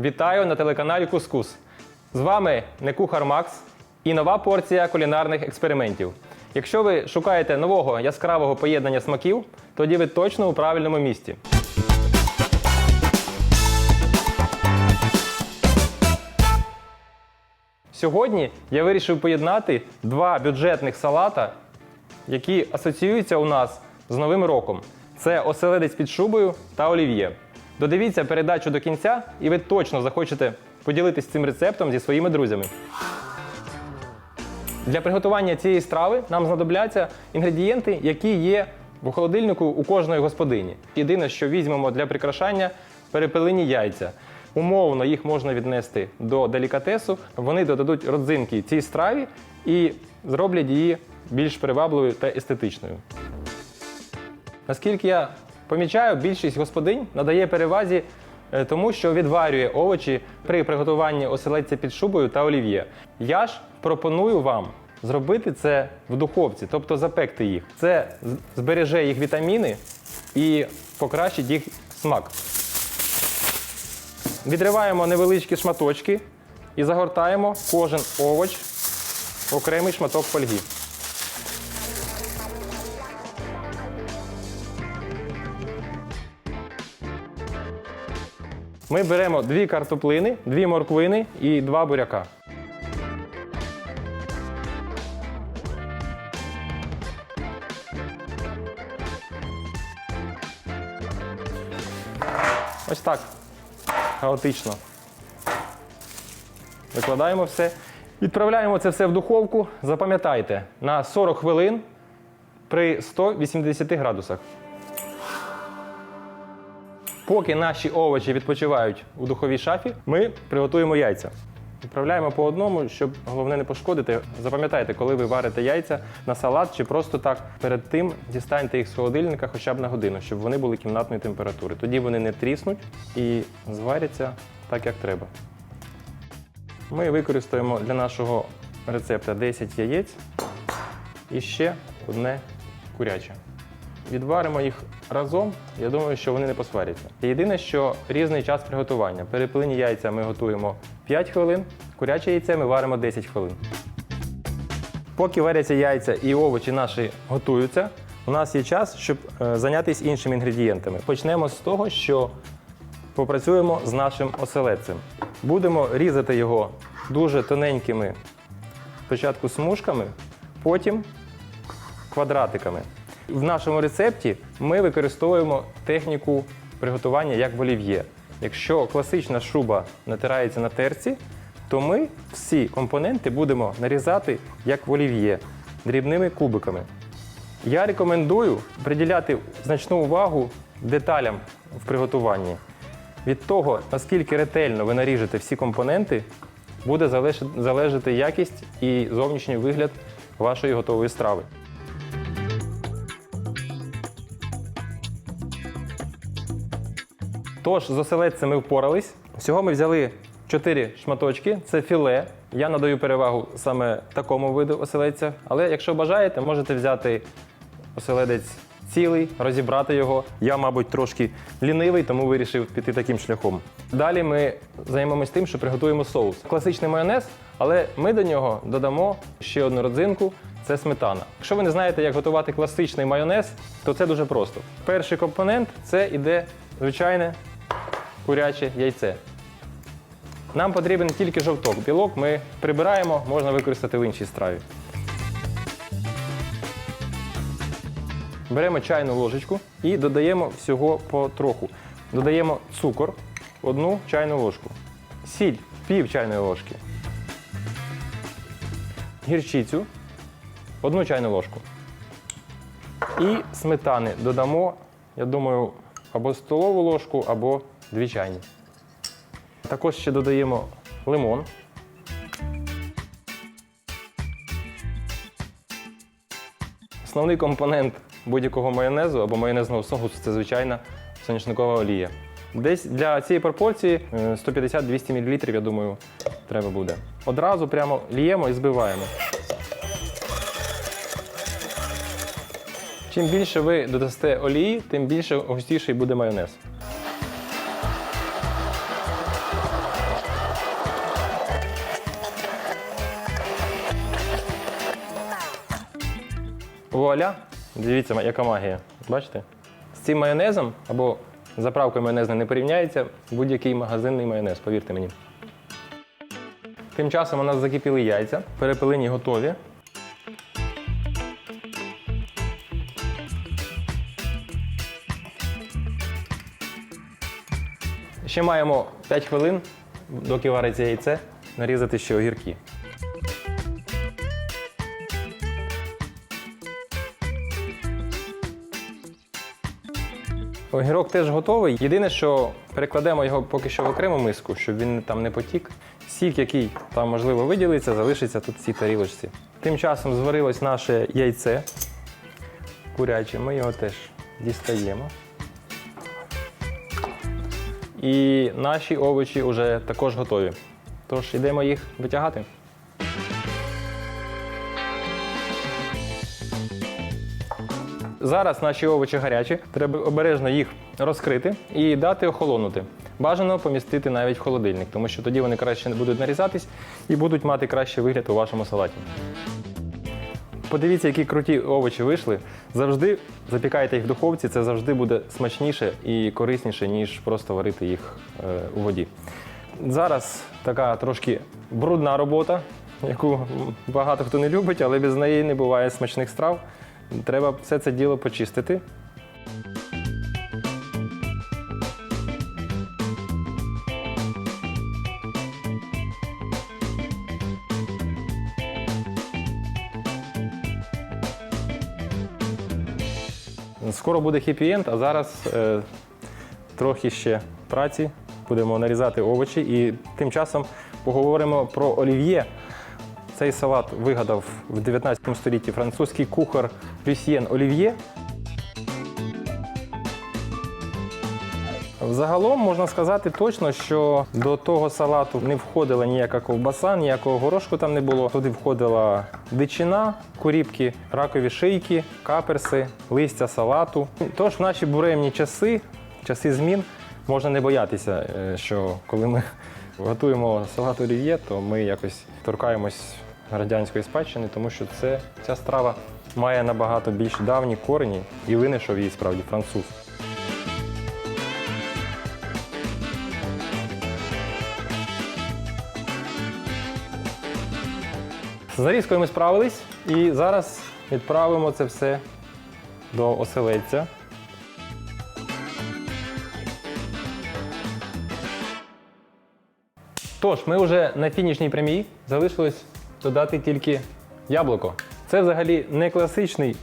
Вітаю на телеканалі Кускус. З вами не кухар Макс і нова порція кулінарних експериментів. Якщо ви шукаєте нового яскравого поєднання смаків, тоді ви точно у правильному місці. Сьогодні я вирішив поєднати два бюджетних салата, які асоціюються у нас з Новим роком. Це оселедець під шубою та олів'є. Додивіться передачу до кінця, і ви точно захочете поділитись цим рецептом зі своїми друзями. Для приготування цієї страви нам знадобляться інгредієнти, які є в холодильнику у кожної господині. Єдине, що візьмемо для прикрашання перепелині яйця. Умовно їх можна віднести до делікатесу. Вони додадуть родзинки цій страві і зроблять її більш привабливою та естетичною. Наскільки я помічаю, більшість господинь надає перевазі е, тому, що відварює овочі при приготуванні оселедця під шубою та олів'є. Я ж пропоную вам зробити це в духовці, тобто запекти їх. Це збереже їх вітаміни і покращить їх смак. Відриваємо невеличкі шматочки і загортаємо кожен овоч в окремий шматок фольги. Ми беремо дві картоплини, дві морквини і два буряка. Ось так. Хаотично. Викладаємо все. Відправляємо це все в духовку. Запам'ятайте, на 40 хвилин при 180 градусах. Поки наші овочі відпочивають у духовій шафі, ми приготуємо яйця. Відправляємо по одному, щоб головне не пошкодити. Запам'ятайте, коли ви варите яйця на салат чи просто так перед тим дістаньте їх з холодильника хоча б на годину, щоб вони були кімнатної температури. Тоді вони не тріснуть і зваряться так, як треба. Ми використаємо для нашого рецепта 10 яєць і ще одне куряче. Відваримо їх разом, я думаю, що вони не посваряться. Єдине, що різний час приготування. Перепилені яйця ми готуємо 5 хвилин, куряче яйце ми варимо 10 хвилин. Поки варяться яйця і овочі наші готуються, у нас є час, щоб е, зайнятися іншими інгредієнтами. Почнемо з того, що попрацюємо з нашим оселедцем. Будемо різати його дуже тоненькими спочатку смужками, потім квадратиками. В нашому рецепті ми використовуємо техніку приготування як в олів'є. Якщо класична шуба натирається на терці, то ми всі компоненти будемо нарізати як в олів'є дрібними кубиками. Я рекомендую приділяти значну увагу деталям в приготуванні. Від того, наскільки ретельно ви наріжете всі компоненти, буде залежати- якість і зовнішній вигляд вашої готової страви. Тож, з оселедцем ми впорались. Всього ми взяли 4 шматочки. Це філе. Я надаю перевагу саме такому виду оселедця. Але якщо бажаєте, можете взяти оселедець цілий, розібрати його. Я, мабуть, трошки лінивий, тому вирішив піти таким шляхом. Далі ми займемось тим, що приготуємо соус. Класичний майонез, але ми до нього додамо ще одну родзинку. Це сметана. Якщо ви не знаєте, як готувати класичний майонез, то це дуже просто. Перший компонент це іде звичайне куряче яйце. Нам потрібен тільки жовток. Білок ми прибираємо, можна використати в іншій страві. Беремо чайну ложечку і додаємо всього потроху. Додаємо цукор, одну чайну ложку, сіль пів чайної ложки, гірчицю, одну чайну ложку. І сметани додамо, я думаю, або столову ложку, або дві чайні. Також ще додаємо лимон. Основний компонент будь-якого майонезу або майонезного соусу це звичайна соняшникова олія. Десь для цієї пропорції е, 150-200 мл, я думаю, треба буде. Одразу прямо ліємо і збиваємо. Чим більше ви додасте олії, тим більше густіший буде майонез. Вуаля, дивіться, яка магія. Бачите? З цим майонезом або заправкою майонезна не порівняється будь-який магазинний майонез, повірте мені. Тим часом у нас закипіли яйця, перепелині готові. Ще маємо 5 хвилин, доки вариться яйце, нарізати ще огірки. Огірок теж готовий. Єдине, що перекладемо його поки що в окрему миску, щоб він там не потік. Сік, який там можливо виділиться, залишиться тут в цій тарілочці. Тим часом зварилось наше яйце куряче. Ми його теж дістаємо. І наші овочі вже також готові. Тож йдемо їх витягати. Зараз наші овочі гарячі, треба обережно їх розкрити і дати охолонути. Бажано помістити навіть в холодильник, тому що тоді вони краще не будуть нарізатись і будуть мати кращий вигляд у вашому салаті. Подивіться, які круті овочі вийшли. Завжди запікайте їх в духовці, це завжди буде смачніше і корисніше, ніж просто варити їх е, у воді. Зараз така трошки брудна робота, яку багато хто не любить, але без неї не буває смачних страв. Треба все це діло почистити. Скоро буде хеппі-енд, а зараз е, трохи ще праці. Будемо нарізати овочі і тим часом поговоримо про олів'є. Цей салат вигадав в 19 столітті французький кухар Люсьєн Олів'є. Взагалом можна сказати точно, що до того салату не входила ніяка ковбаса, ніякого горошку там не було. Туди входила дичина, куріпки, ракові шийки, каперси, листя салату. Тож в наші буремні часи, часи змін, можна не боятися, е, що коли ми готуємо салат олів'є, то ми якось торкаємось радянської спадщини, тому що це, ця страва має набагато більш давні корені і винайшов її справді француз. З нарізкою ми справились і зараз відправимо це все до оселедця. Тож, ми вже на фінішній прямій залишилось додати тільки яблуко. Це взагалі не класичний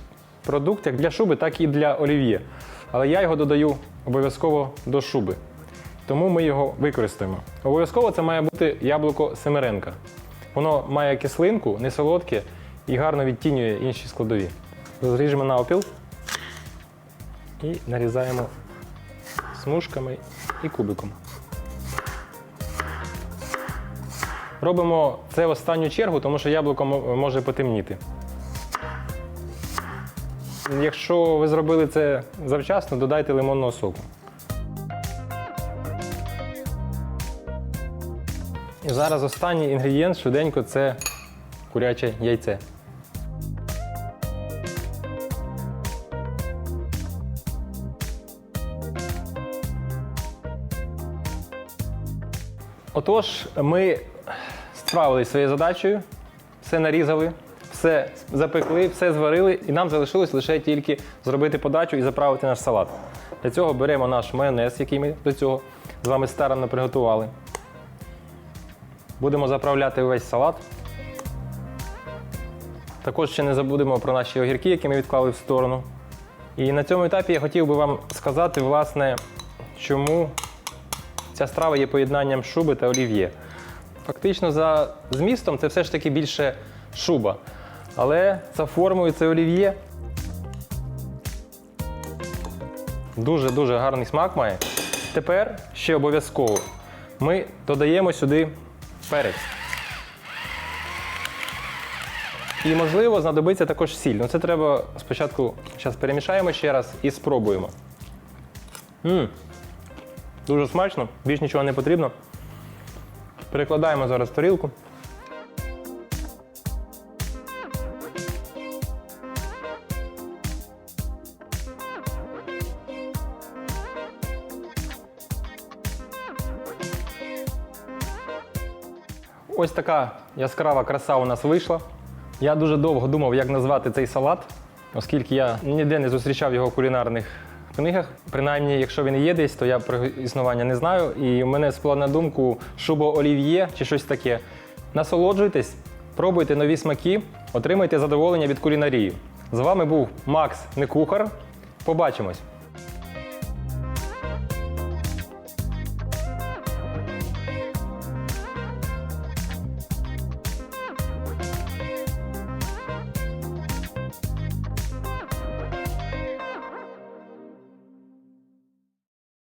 продукт як для шуби, так і для олів'є. Але я його додаю обов'язково до шуби. Тому ми його використаємо. Обов'язково це має бути яблуко Семеренка. Воно має кислинку, не солодке і гарно відтінює інші складові. Розріжемо навпіл і нарізаємо смужками і кубиком. Робимо це в останню чергу, тому що яблуко може потемніти. Якщо ви зробили це завчасно, додайте лимонного соку. І зараз останній інгредієнт швиденько це куряче яйце. Отож, ми справилися зі своєю задачею, все нарізали, все запекли, все зварили, і нам залишилось лише тільки зробити подачу і заправити наш салат. Для цього беремо наш майонез, який ми до цього з вами старанно приготували. Будемо заправляти весь салат. Також ще не забудемо про наші огірки, які ми відклали в сторону. І на цьому етапі я хотів би вам сказати, власне, чому ця страва є поєднанням шуби та олів'є. Фактично, за змістом це все ж таки більше шуба. Але за формою це олів'є. Дуже-дуже гарний смак має. Тепер ще обов'язково ми додаємо сюди перець. І, можливо, знадобиться також сіль. Ну це треба спочатку зараз перемішаємо ще раз і спробуємо. м Дуже смачно, більш нічого не потрібно. Перекладаємо зараз тарілку. Ось така яскрава краса у нас вийшла. Я дуже довго думав, як назвати цей салат, оскільки я ніде не зустрічав його в кулінарних в книгах. Принаймні, якщо він є десь, то я про існування не знаю. І в мене спала на думку шубо олів'є чи щось таке. Насолоджуйтесь, пробуйте нові смаки, отримайте задоволення від кулінарії. З вами був Макс Некухар. Побачимось!